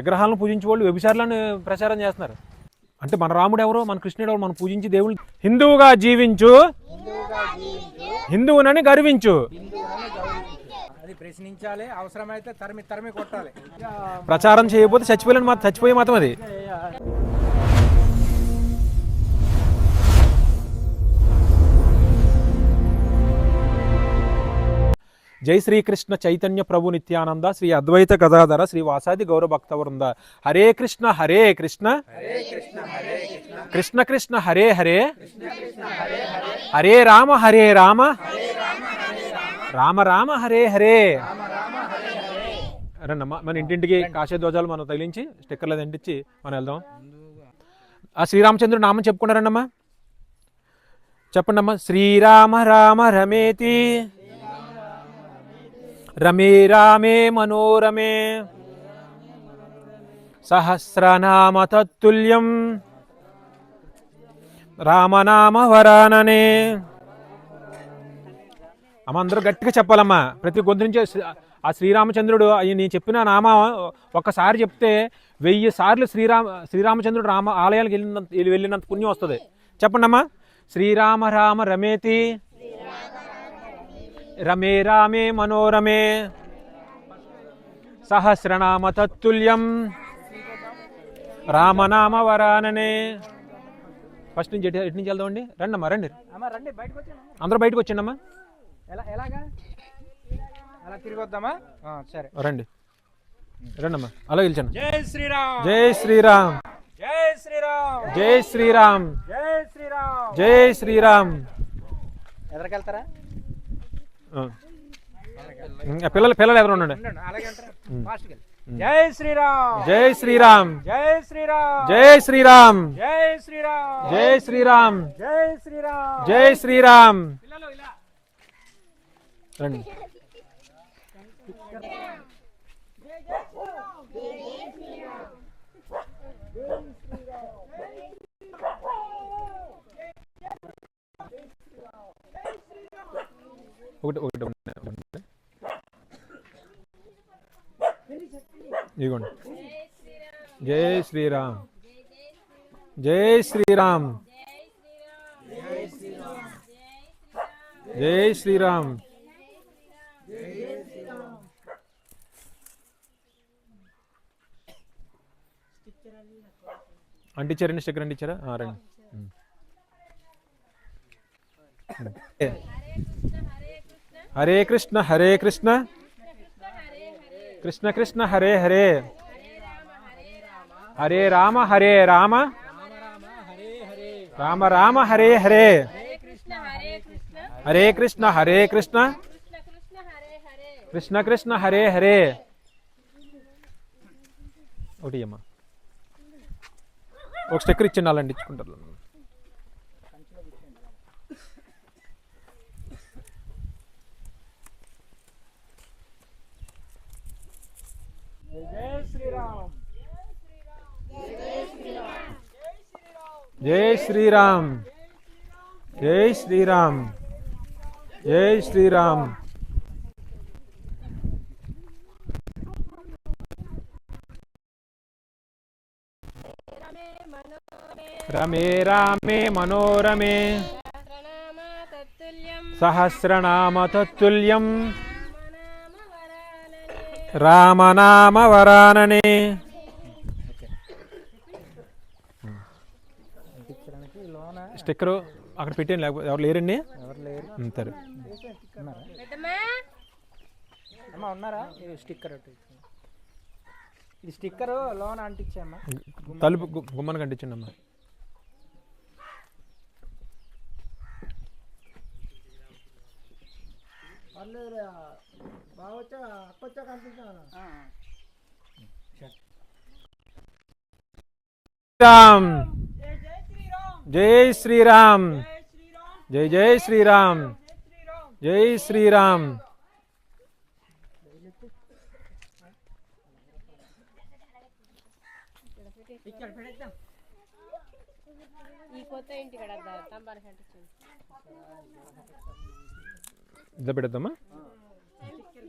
విగ్రహాలను పూజించే వాళ్ళు వ్యభిచారులను ప్రచారం చేస్తున్నారు. అంటే మన రాముడు ఎవరో మన కృష్ణుడు ఎవరు మనం పూజించి దేవుని హిందువుగా జీవించు. హిందువునని గర్వించు. అది ప్రశ్నించాలి అవసరమైతే తరిమి తరిమి కొట్టాలి. ప్రచారం చేయకపోతే చచ్చిపోలేని మాత్రం చచ్చిపోయే మాత్రం అది. జై శ్రీకృష్ణ చైతన్య ప్రభు నిత్యానంద శ్రీ అద్వైత గదాధర శ్రీ వాసాది గౌరవ భక్త వృంద హరే కృష్ణ హరే కృష్ణ. కృష్ణ కృష్ణ హరే హరే. హరే రామ హరే రామ. రామ రామ హరే హరే. రండమ్మా మన ఇంటింటికి కాషాయ ధ్వజాలు మనం తగిలించి స్టిక్కర్లు అది అంటించి మనం వెళ్దాం. ఆ శ్రీరామచంద్రుడు నామం చెప్పుకున్నారండమ్మా చెప్పండి అమ్మా శ్రీరామ రామ రమేతి. రమే రామే మనోరమే సహస్రనామ తత్తుల్యం రామనామ వరాననే అమ్మ అందరూ గట్టిగా చెప్పాలమ్మా. ప్రతి గొంతు నుంచి ఆ శ్రీరామచంద్రుడు అయ్యి నేను చెప్పిన నామా ఒక్కసారి చెప్తే వెయ్యి సార్లు శ్రీరామ శ్రీరామచంద్రుడు రామ ఆలయాలకు వెళ్ళినంత వెళ్ళినంత పుణ్యం వస్తుంది. చెప్పండమ్మా. శ్రీరామ రామ రమేతి. రమే రామే మనోరమే సహస్రనామ తత్తుల్యం రామనామ వరాననే ఫస్ట్ నుంచి ఎటు నుంచి వెళ్దామండి రండి. అమ్మా రండి అందరూ బయటకు వచ్చిండమ్మా అలా తిరిగి వద్దామా? సరే. రండి. రండమ్మా అలా గెలిచాను జై శ్రీరామ్. జై శ్రీరామ్. జై శ్రీరామ్. జై శ్రీరామ్. జై శ్రీరామ్. జై శ్రీరామ్. ఎదరికెళ్తారా? పిల్లలు పిల్లలు ఎవరు ఉండండి. జై శ్రీరామ్. జై శ్రీరామ్. జై శ్రీరామ్. జై శ్రీరామ్. జై శ్రీరామ్. జై శ్రీరామ్. జై శ్రీరామ్. జై శ్రీరామ్. పిల్లలు ఇలా. రండి. ఒకటి ఒకటి. ఇదిగోండి జై శ్రీరామ్. జై శ్రీరామ్. జై శ్రీరామ్. అంటించారండి స్టిక్కర్ అంటించారా రండి. హరే కృష్ణ హరే కృష్ణ. కృష్ణ కృష్ణ హరే హరే. హరే రామ హరే రామ. రామ రామ హరే హరే. హరే కృష్ణ హరే కృష్ణ. కృష్ణ కృష్ణ హరే హరే. ఒకటి అమ్మా ఒక స్టిక్కర్ ఇచ్చిండి ఇచ్చుకుంటారు జై శ్రీరామ్. జై శ్రీరామ్. జై శ్రీరామ్. జై శ్రీరామ్. రమే రామే మనోరమే. ప్రణామ తత్తుల్యం సహస్రనామ తత్తుల్యం. రామనామ వరాననే రామనామ వరానని స్టిక్కరు అక్కడ పెట్టాను లేకపోతే ఎవరు లేరండి? ఎవరు లేరు ఉంటారు ఉన్నారా? స్టిక్కర్ ఇది స్టిక్కర్ లోన అంటించామ్మా తలుపు గుమ్మానికి అంటించండి అమ్మా పర్లేదు బాగా వచ్చా జై శ్రీరామ్ జై జై శ్రీరామ్ జై శ్రీరామ్ ఇట్లా పెడతామా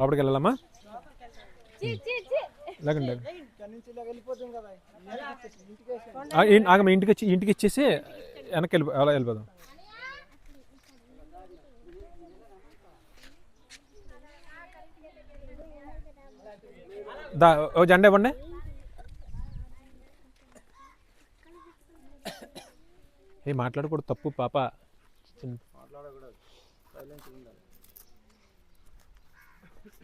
లోపలికి వెళ్ళాలమ్మా? లేకండి. ఆగమ్మ ఇంటికి వచ్చి ఇంటికి ఇచ్చేసి వెనక్కి వెళ్ళిపో అలా వెళ్ళిపోదాం. దా ఓ జెండా ఇవ్వండి. ఏ మాట్లాడకూడదు తప్పు పాప.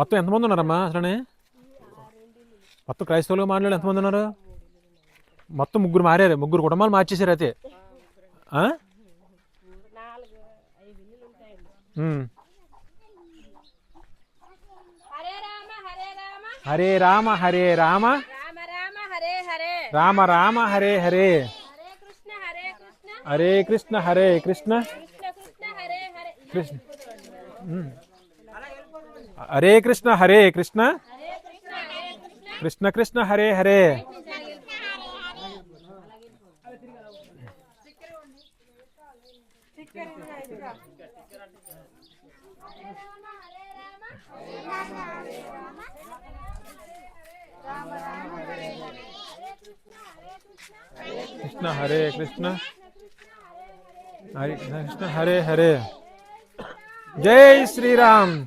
మొత్తం ఎంతమంది ఉన్నారమ్మా అసలనే? మొత్తం క్రైస్తవులు మాట్లాడి ఎంతమంది ఉన్నారు? మొత్తం ముగ్గురు మారారు ముగ్గురు కుటుంబాలు మార్చేశారు అయితే. హరే రామ హరే రామ. రామ రామ హరే హరే. హరే కృష్ణ హరే కృష్ణ. కృష్ణ हरे कृष्ण हरे कृष्ण। कृष्ण कृष्ण, हरे हरे। कृष्ण हरे कृष्ण। हरे कृष्ण, हरे हरे। जय श्री राम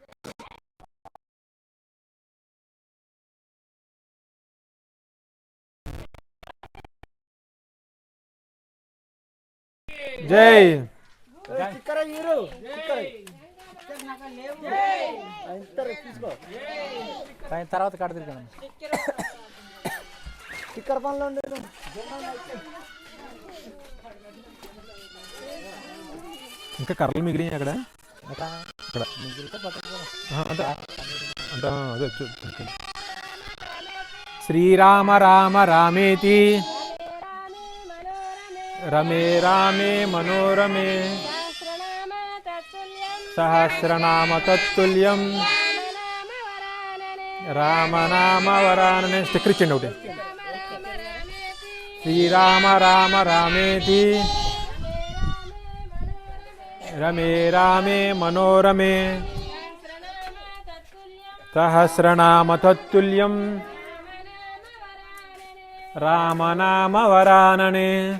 ఆయన తర్వాత కాడ తిరిగాను. స్టిక్కర్ పనిలో ఉండేది ఇంకా కర్రలు మిగిలినాయి అక్కడ? అంటే అంటే అదే. శ్రీరామ రామ రామేతి. రమే రామే మనోరమే. సహస్రనామ తత్తుల్యం. రామనామ వరాననే. రామనామ స్టిక్కర్ ఇచ్చండి ఒకటి. శ్రీరామ రామ రామేతి. రమే రామే మనోరమే. సహస్రనామ తత్తుల్యం. రామనామ వరాననే.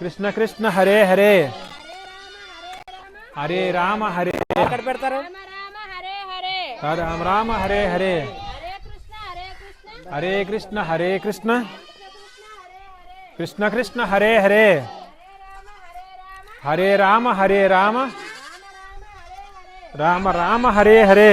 కృష్ణ కృష్ణ కృష్ణ హరే హరే కృష్ణ కృష్ణ హరే హరే హరే రామ హరే రామ హరే రామ హరే ఎక్కడ పెడతారు రామ రామ హరే హరే రామ రామ హరే హరే హరే కృష్ణ హరే కృష్ణ హరే కృష్ణ హరే కృష్ణ కృష్ణ కృష్ణ హరే హరే హరే రామ హరే రామ రామ రామ హరే హరే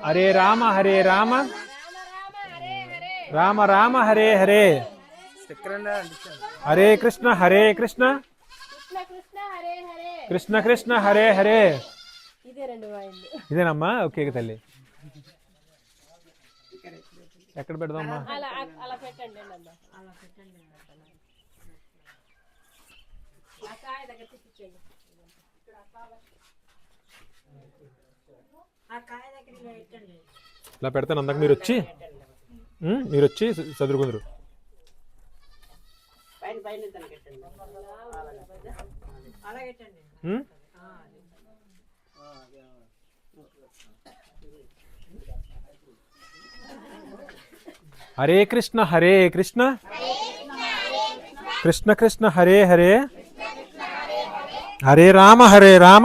హరే రామ హరే రామ. రామ రామ హరే హరే. హరే కృష్ణ హరే కృష్ణ. కృష్ణ కృష్ణ హరే హరే. ఇదేనమ్మా? ఓకే తల్లి. ఎక్కడ అలా పెట్టండి అమ్మా అలా పెట్టండి ఆ కాయ దగ్గర తిప్పించండి ఇలా పెడతాను అందాక మీరు వచ్చి? మీరు వచ్చి చదువుకుందరు? హరే కృష్ణ హరే కృష్ణ. కృష్ణ కృష్ణ హరే హరే. హరే రామ హరే రామ.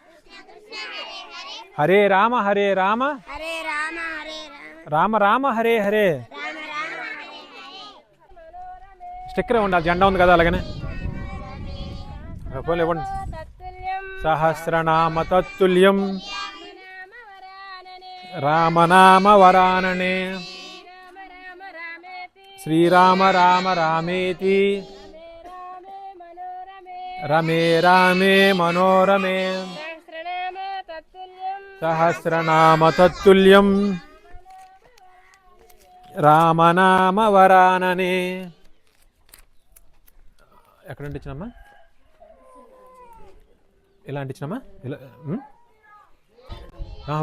హరే రామ హరే రామ. రామ రామ. హరే హరే. స్టిక్కర్ ఉండాలి జెండా ఉంది కదా అలాగనే. పోలే ఇవ్వండి సహస్రనామ తత్తుల్యం. రామనామ వరాననే శ్రీరామ రామ రామేతి. రమే రామే మనోరమే. సహస్రనామతత్తుల్యం. తత్తుల్యం రామనామ వరాననే ఎక్కడ అంటించినమ్మా ఎలా అంటించినమ్మా ఇలా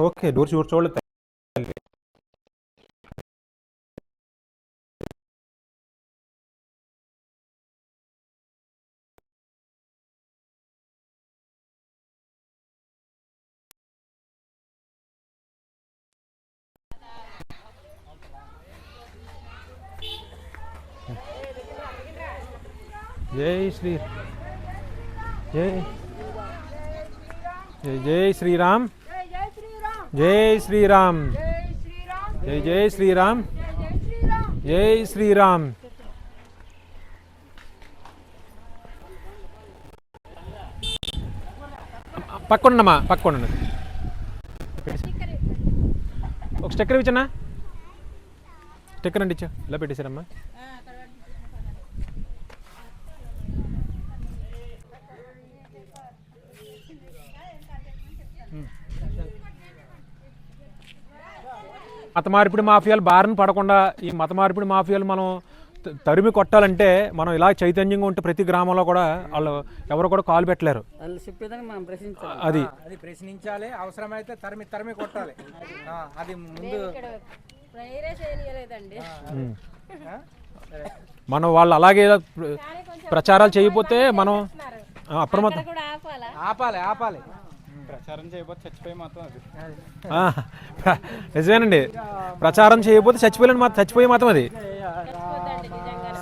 ఓకే డోర్ చూడ జై శ్రీ జై జై జై శ్రీరామ్. జై శ్రీరామ్. జై జై శ్రీరామ్. జై శ్రీరామ్. పక్కనమ్మా పక్కన ఒక స్టెక్కర్ ఇచ్చన్నా స్టెక్కర్ అండి ఇచ్చా ఇలా పెట్టేశారమ్మా. మత మార్పిడి మాఫియాలు బారిన పడకుండా ఈ మత మార్పిడి మాఫియాలు మనం తరిమి కొట్టాలంటే మనం ఇలా చైతన్యంగా ఉంటే ప్రతి గ్రామంలో కూడా వాళ్ళు ఎవరు కూడా కాలు పెట్టలేరు. అది. అది ప్రశ్నించాలి అవసరమైతే తరిమి తరిమి కొట్టాలి. ఆ, అది ముందు. మనం వాళ్ళు అలాగే ప్ర- ప్రచారాలు చేయకపోతే మనం అప్రమత్తం. ఆపాలా ఆపాలి. ఆపాలి ప్రచారం చేయబోతే చచ్చిపోయి మాత్రం నిజమేనండి. చచ్చిపోయే మాత్రం అది.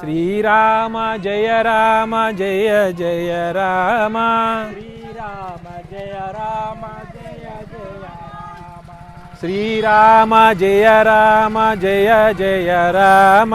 శ్రీరామ జయ రామ జయ జయ రామ. శ్రీరామ జయ రామ జయ జయ రామ. శ్రీరామ జయ రామ జయ జయ రామ.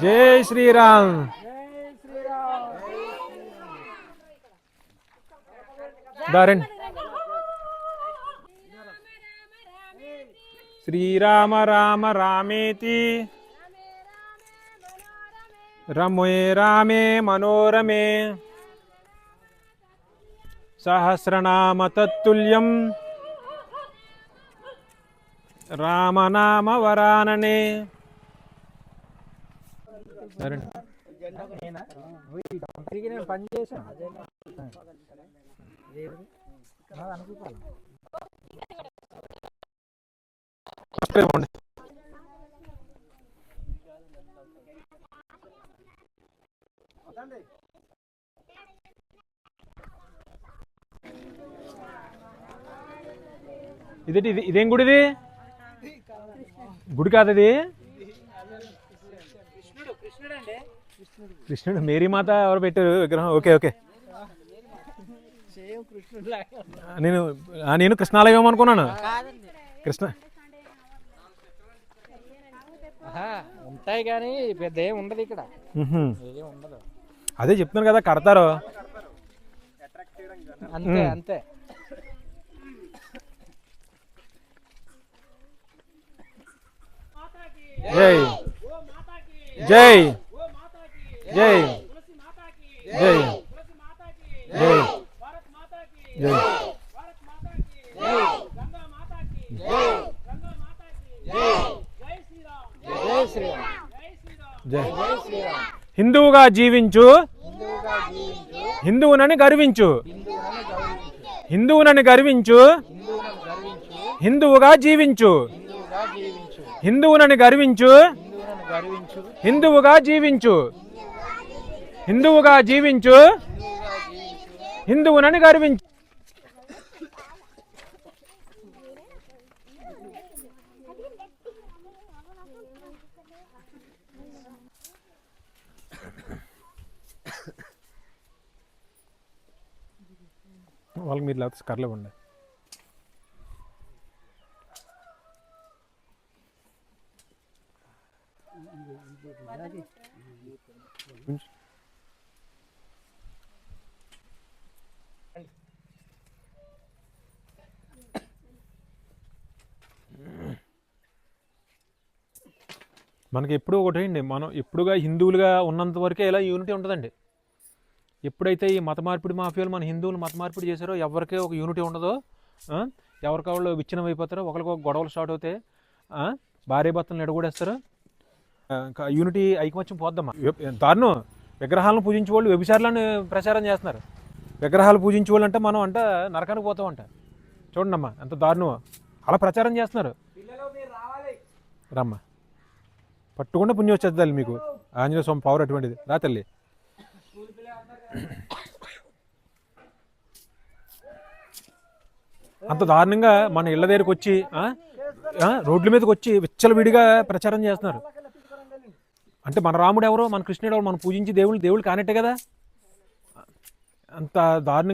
జై శ్రీరామ్. శ్రీరామ్ శ్రీరామ్ దారండి. శ్రీరామ రామ రామేతి. రమే రామే మనోరమే. సహస్రనామ తత్తుల్యం రామనామ వరాననే. సరేండి తిరిగి నేను పని చేశాను నాకు అనుకోవాలి ఇదేంటి ఇది? ఇదేం గుడిది? గుడి కాదు అది కృష్ణుడు మేరీ మాత ఎవరు పెట్టారు విగ్రహం? Okay okay. నేను నేను కృష్ణాలయం అనుకున్నాను. కృష్ణ ఉంటాయి కానీ పెద్ద ఏం ఉండదు ఇక్కడ. ఉండదు. అదే చెప్తున్నాను కదా కడతారు. అంతే అంతే. జై. జై. జై. జై. జై. జై. హిందువుగా జీవించు. హిందువునని గర్వించు. హిందువునని గర్వించు. హిందువుగా జీవించు. హిందువునని గర్వించు. గర్వించు హిందువుగా జీవించు. హిందువుగా జీవించు. హిందువునని గర్వించు. వాళ్ళకి మీరు లేకపోతే కర్లేవండి మనకి ఎప్పుడు ఒకటి అండి మనం ఎప్పుడుగా హిందువులుగా ఉన్నంత వరకే ఇలా యూనిటీ ఉంటుందండి. ఎప్పుడైతే ఈ మత మార్పిడి మాఫియాలు మన హిందువులు మత మార్పిడి చేశారో ఎవరికే ఒక యూనిటీ ఉండదో ఎవరికి వాళ్ళు విచ్ఛిన్నం అయిపోతారో ఒకరికి ఒక గొడవలు స్టార్ట్ అవుతాయి భార్య భర్తలను ఎడగొడేస్తారు యూనిటీ ఐకమత్యం పోద్దమ్మా. వె- దారుణం. విగ్రహాలను పూజించే వాళ్ళు వ్యభిచారులను ప్రచారం చేస్తున్నారు. విగ్రహాలు పూజించే వాళ్ళు అంటే మనం అంటే నరకానికి పోతామంట. చూడండి అమ్మా ఎంత దారుణం. అలా ప్రచారం చేస్తున్నారు. రమ్మా. పట్టుకుండా పుణ్యం వచ్చేది మీకు. ఆంజనేయ స్వామి పవర్ అటువంటిది. రా తల్లి. అంత దారుణంగా మన ఇళ్ళ దగ్గరికి వచ్చి ఆ? రోడ్ల మీదకి వచ్చి విచ్చలవిడిగా ప్రచారం చేస్తున్నారు. అంటే మన రాముడు ఎవరో మన కృష్ణుడు ఎవరో మనం పూజించి దేవుళ్ళు దేవుళ్ళు కానట్టే కదా. అంత దారుణంగా